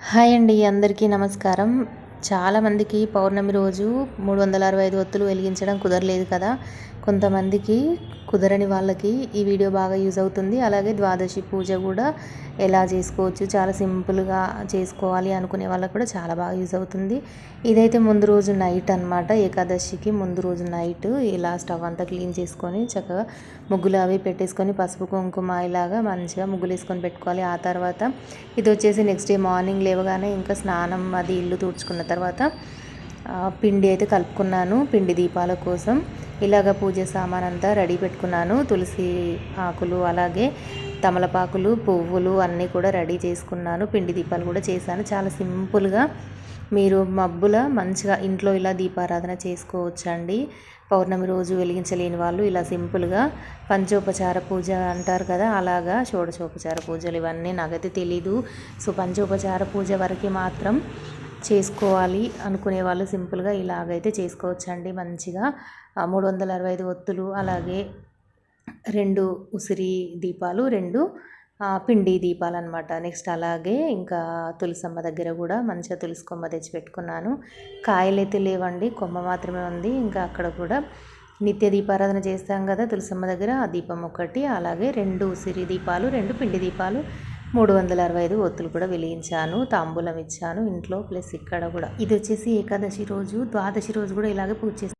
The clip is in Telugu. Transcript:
హాయ్ అండి అందరికీ నమస్కారం. చాలామందికి పౌర్ణమి రోజు మూడు వందల అరవై ఐదు ఒత్తులు వెలిగించడం కుదరలేదు కదా. కొంతమందికి కుదరని వాళ్ళకి ఈ వీడియో బాగా యూజ్ అవుతుంది. అలాగే ద్వాదశి పూజ కూడా ఎలా చేసుకోవచ్చు చాలా సింపుల్గా చేసుకోవాలి అనుకునే వాళ్ళకి కూడా చాలా బాగా యూజ్ అవుతుంది. ఇదైతే ముందు రోజు నైట్ అనమాట ఏకాదశికి ముందు రోజు నైట్ ఇలా స్టవ్ అంతా క్లీన్ చేసుకొని చక్కగా ముగ్గులు అవి పెట్టేసుకొని పసుపు కుంకుమ ఇలాగా మంచిగా ముగ్గులు వేసుకొని పెట్టుకోవాలి. ఆ తర్వాత ఇది వచ్చేసి నెక్స్ట్ డే మార్నింగ్ లేవగానే ఇంకా స్నానం అది ఇల్లు తుడుచుకున్న తర్వాత పిండి అయితే కలుపుకున్నాను. పిండి దీపాల కోసం. ఇలాగ పూజ సామాన్ అంతా రెడీ పెట్టుకున్నాను. తులసి ఆకులు అలాగే తమలపాకులు పువ్వులు అన్నీ కూడా రెడీ చేసుకున్నాను. పిండి దీపాలు కూడా చేశాను. చాలా సింపుల్గా మీరు మబ్బుల మంచిగా ఇంట్లో ఇలా దీపారాధన చేసుకోవచ్చండి. పౌర్ణమి రోజు వెలిగించలేని వాళ్ళు ఇలా సింపుల్గా పంచోపచార పూజ అంటారు కదా అలాగా షోడశోపచార పూజలు ఇవన్నీ నాకైతే తెలీదు. సో పంచోపచార పూజ వరకు మాత్రం చేసుకోవాలి అనుకునే వాళ్ళు సింపుల్గా ఇలాగైతే చేసుకోవచ్చండి మంచిగా. మూడు వందల అరవై ఐదు ఒత్తులు అలాగే రెండు ఉసిరి దీపాలు రెండు పిండి దీపాలు అనమాట నెక్స్ట్ అలాగే ఇంకా తులసమ్మ దగ్గర కూడా మంచిగా తులసి కొమ్మ తెచ్చి పెట్టుకున్నాను. కాయలు అయితే లేవండి కొమ్మ మాత్రమే ఉంది. ఇంకా అక్కడ కూడా నిత్య దీపారాధన చేస్తాం కదా తులసమ్మ దగ్గర ఆ దీపం ఒకటి అలాగే రెండు ఉసిరి దీపాలు రెండు పిండి దీపాలు మూడు వందల అరవై ఐదు ఒత్తులు కూడా వెలిగించాను తాంబూలం ఇచ్చాను ఇంట్లో ప్లస్ ఇక్కడ కూడా. ఇది వచ్చేసి ఏకాదశి రోజు ద్వాదశి రోజు కూడా ఇలాగే పూజ చేస్తాను